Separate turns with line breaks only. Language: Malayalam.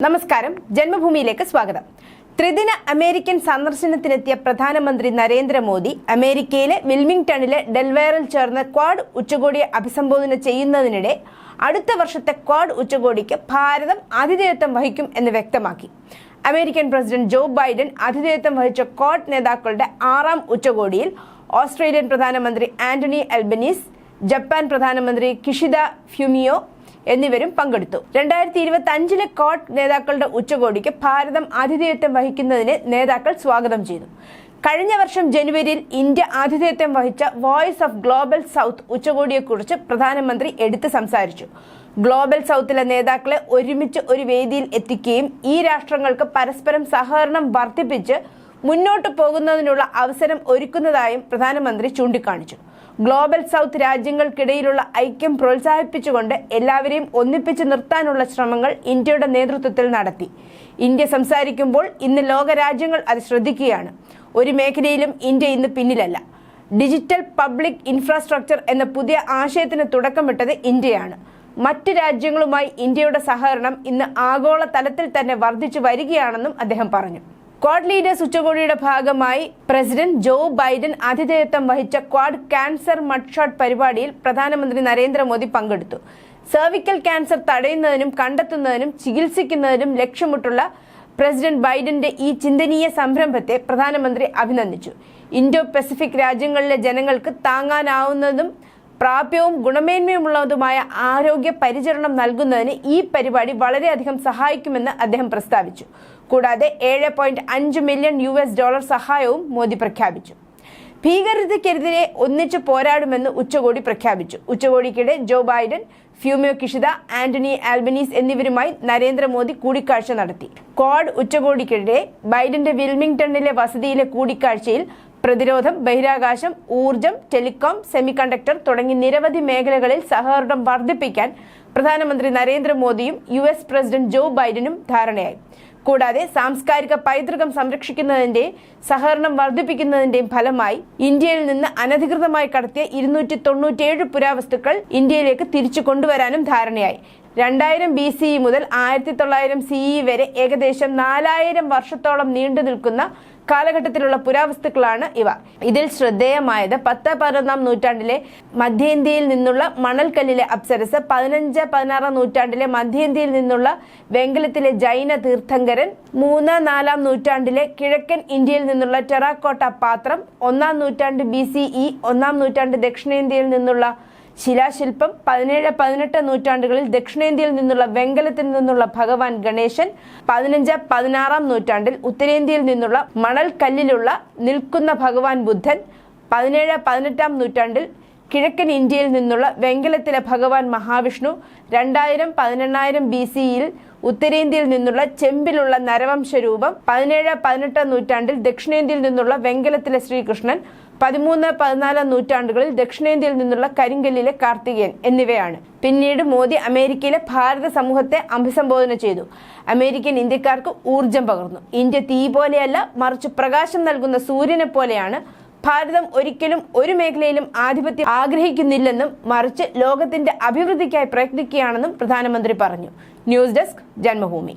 നമസ്കാരം. ജന്മഭൂമിയിലേക്ക് സ്വാഗതം. ത്രിദിന അമേരിക്കൻ സന്ദർശനത്തിനെത്തിയ പ്രധാനമന്ത്രി നരേന്ദ്രമോദി അമേരിക്കയിലെ വിൽമിംഗ്ടണിലെ ഡെൽവെയറിൽ ചേർന്ന ക്വാഡ് ഉച്ചകോടിയെ അഭിസംബോധന ചെയ്യുന്നതിനിടെ അടുത്ത വർഷത്തെ ക്വാഡ് ഉച്ചകോടിക്ക് ഭാരതം ആതിഥേയത്വം വഹിക്കും എന്ന് വ്യക്തമാക്കി. അമേരിക്കൻ പ്രസിഡന്റ് ജോ ബൈഡൻ ആതിഥേയത്വം വഹിച്ച ക്വാഡ് നേതാക്കളുടെ ആറാം ഉച്ചകോടിയിൽ ഓസ്ട്രേലിയൻ പ്രധാനമന്ത്രി ആന്റണി അൽബനീസ് ജപ്പാൻ പ്രധാനമന്ത്രി കിഷിദ ഫ്യൂമിയോ എന്നിവരും പങ്കെടുത്തു. രണ്ടായിരത്തി ഇരുപത്തി അഞ്ചിലെ കോട്ട് നേതാക്കളുടെ ഉച്ചകോടിക്ക് ഭാരതം ആതിഥേയത്വം വഹിക്കുന്നതിന് നേതാക്കൾ സ്വാഗതം ചെയ്തു. കഴിഞ്ഞ വർഷം ജനുവരിയിൽ ഇന്ത്യ ആതിഥേയത്വം വഹിച്ച വോയിസ് ഓഫ് ഗ്ലോബൽ സൗത്ത് ഉച്ചകോടിയെക്കുറിച്ച് പ്രധാനമന്ത്രി എടുത്ത് സംസാരിച്ചു. ഗ്ലോബൽ സൗത്തിലെ നേതാക്കളെ ഒരുമിച്ച് ഒരു വേദിയിൽ എത്തിക്കുകയും ഈ രാഷ്ട്രങ്ങൾക്ക് പരസ്പരം സഹകരണം വർദ്ധിപ്പിച്ച് മുന്നോട്ട് പോകുന്നതിനുള്ള അവസരം ഒരുക്കുന്നതായും പ്രധാനമന്ത്രി ചൂണ്ടിക്കാണിച്ചു. ഗ്ലോബൽ സൗത്ത് രാജ്യങ്ങൾക്കിടയിലുള്ള ഐക്യം പ്രോത്സാഹിപ്പിച്ചുകൊണ്ട് എല്ലാവരെയും ഒന്നിപ്പിച്ച് നിർത്താനുള്ള ശ്രമങ്ങൾ ഇന്ത്യയുടെ നേതൃത്വത്തിൽ നടത്തി. ഇന്ത്യ സംസാരിക്കുമ്പോൾ ഇന്ന് ലോകരാജ്യങ്ങൾ അത് ശ്രദ്ധിക്കുകയാണ്. ഒരു മേഖലയിലും ഇന്ത്യ ഇന്ന് പിന്നിലല്ല. ഡിജിറ്റൽ പബ്ലിക് ഇൻഫ്രാസ്ട്രക്ചർ എന്ന പുതിയ ആശയത്തിന് തുടക്കമിട്ടത് ഇന്ത്യയാണ്. മറ്റ് രാജ്യങ്ങളുമായി ഇന്ത്യയുടെ സഹകരണം ഇന്ന് ആഗോള തലത്തിൽ തന്നെ വർദ്ധിച്ചു വരികയാണെന്നും അദ്ദേഹം പറഞ്ഞു. ക്വാഡ് ലീഡേഴ്സ് ഉച്ചകോടിയുടെ ഭാഗമായി പ്രസിഡന്റ് ജോ ബൈഡൻ ആതിഥേയത്വം വഹിച്ച ക്വാഡ് ക്യാൻസർ മഡ്ഷോട്ട് പരിപാടിയിൽ പ്രധാനമന്ത്രി നരേന്ദ്രമോദി പങ്കെടുത്തു. സെർവിക്കൽ ക്യാൻസർ തടയുന്നതിനും കണ്ടെത്തുന്നതിനും ചികിത്സിക്കുന്നതിനും ലക്ഷ്യമിട്ടുള്ള പ്രസിഡന്റ് ബൈഡന്റെ ഈ ചിന്തനീയ സംരംഭത്തെ പ്രധാനമന്ത്രി അഭിനന്ദിച്ചു. ഇൻഡോ പസഫിക് രാജ്യങ്ങളിലെ ജനങ്ങൾക്ക് താങ്ങാനാവുന്നതും പ്രാപ്യവും ഗുണമേന്മയുമുള്ളതുമായ ആരോഗ്യ പരിചരണം നൽകുന്നതിന് ഈ പരിപാടി വളരെയധികം സഹായിക്കുമെന്ന് അദ്ദേഹം പ്രസ്താവിച്ചു. കൂടാതെ ഏഴ് പോയിന്റ് അഞ്ച് മില്യൺ യു എസ് ഡോളർ സഹായവും മോദി പ്രഖ്യാപിച്ചു. ഭീകരതയ്ക്കെതിരെ ഒന്നിച്ചു പോരാടുമെന്ന് ഉച്ചകോടി പ്രഖ്യാപിച്ചു. ഉച്ചകോടിക്കിടെ Joe Biden Fumio Kishida Anthony Albanese എന്നിവരുമായി നരേന്ദ്രമോദി കൂടിക്കാഴ്ച നടത്തി. ക്വാഡ് ഉച്ചകോടിക്കിടെ ബൈഡന്റെ വിൽമിംഗ്ടണിലെ വസതിയിലെ കൂടിക്കാഴ്ചയിൽ പ്രതിരോധം ബഹിരാകാശം ഊർജം ടെലികോം സെമികണ്ടക്ടർ തുടങ്ങി നിരവധി മേഖലകളിൽ സഹകരണം വർദ്ധിപ്പിക്കാൻ പ്രധാനമന്ത്രി നരേന്ദ്രമോദിയും യു എസ് പ്രസിഡന്റ് ജോ ബൈഡനും ധാരണയായി. കൂടാതെ സാംസ്കാരിക പൈതൃകം സംരക്ഷിക്കുന്നതിന്റെ സഹകരണം വർദ്ധിപ്പിക്കുന്നതിന്റെയും ഫലമായി ഇന്ത്യയിൽ നിന്ന് അനധികൃതമായി കടത്തിയ ഇരുന്നൂറ്റി തൊണ്ണൂറ്റിയേഴ് പുരാവസ്തുക്കൾ ഇന്ത്യയിലേക്ക് തിരിച്ചു കൊണ്ടുവരാനും ധാരണയായി. രണ്ടായിരം ബി സി മുതൽ ആയിരത്തി തൊള്ളായിരം സിഇ വരെ ഏകദേശം നാലായിരം വർഷത്തോളം നീണ്ടു നിൽക്കുന്ന കാലഘട്ടത്തിലുള്ള പുരാവസ്തുക്കളാണ് ഇവ. ഇതിൽ ശ്രദ്ധേയമായത് പത്ത് പതിനൊന്നാം നൂറ്റാണ്ടിലെ മധ്യേന്ത്യയിൽ നിന്നുള്ള മണൽക്കല്ലിലെ അപ്സരസ് പതിനഞ്ച് പതിനാറാം നൂറ്റാണ്ടിലെ മധ്യേന്ത്യയിൽ നിന്നുള്ള വെങ്കലത്തിലെ ജൈന തീർത്ഥങ്കരൻ മൂന്ന് നാലാം നൂറ്റാണ്ടിലെ കിഴക്കൻ ഇന്ത്യയിൽ നിന്നുള്ള ടെറാക്കോട്ട പാത്രം ഒന്നാം നൂറ്റാണ്ട് ബി ഒന്നാം നൂറ്റാണ്ട് ദക്ഷിണേന്ത്യയിൽ നിന്നുള്ള ശിലാശില്പം പതിനേഴ് പതിനെട്ട് നൂറ്റാണ്ടുകളിൽ ദക്ഷിണേന്ത്യയിൽ നിന്നുള്ള വെങ്കലത്തിൽ നിന്നുള്ള ഭഗവാൻ ഗണേശൻ പതിനഞ്ച് പതിനാറാം നൂറ്റാണ്ടിൽ ഉത്തരേന്ത്യയിൽ നിന്നുള്ള മണൽ കല്ലിലുള്ള നിൽക്കുന്ന ഭഗവാൻ ബുദ്ധൻ പതിനേഴ് പതിനെട്ടാം നൂറ്റാണ്ടിൽ കിഴക്കൻ ഇന്ത്യയിൽ നിന്നുള്ള വെങ്കലത്തിലെ ഭഗവാൻ മഹാവിഷ്ണു രണ്ടായിരം പതിനെണ്ണായിരം ബി സിയിൽ ഉത്തരേന്ത്യയിൽ നിന്നുള്ള ചെമ്പിലുള്ള നരവംശ രൂപം പതിനേഴ് പതിനെട്ടാം നൂറ്റാണ്ടിൽ ദക്ഷിണേന്ത്യയിൽ നിന്നുള്ള വെങ്കലത്തിലെ ശ്രീകൃഷ്ണൻ പതിമൂന്ന് പതിനാലാം നൂറ്റാണ്ടുകളിൽ ദക്ഷിണേന്ത്യയിൽ നിന്നുള്ള കരിങ്കല്ലിലെ കാർത്തികേയൻ എന്നിവയാണ്. പിന്നീട് മോദി അമേരിക്കയിലെ ഭാരത സമൂഹത്തെ അഭിസംബോധന ചെയ്തു. അമേരിക്കൻ ഇന്ത്യക്കാർക്ക് ഊർജം പകർന്നു. ഇന്ത്യ തീ പോലെയല്ല മറിച്ച് പ്രകാശം നൽകുന്ന സൂര്യനെ പോലെയാണ് ഭാരതം ഒരിക്കലും ഒരു മേഖലയിലും ആധിപത്യം ആഗ്രഹിക്കുന്നില്ലെന്നും മറിച്ച് ലോകത്തിന്റെ അഭിവൃദ്ധിക്കായി പ്രയത്നിക്കുകയാണെന്നും പ്രധാനമന്ത്രി പറഞ്ഞു. News desk Janmabhumi.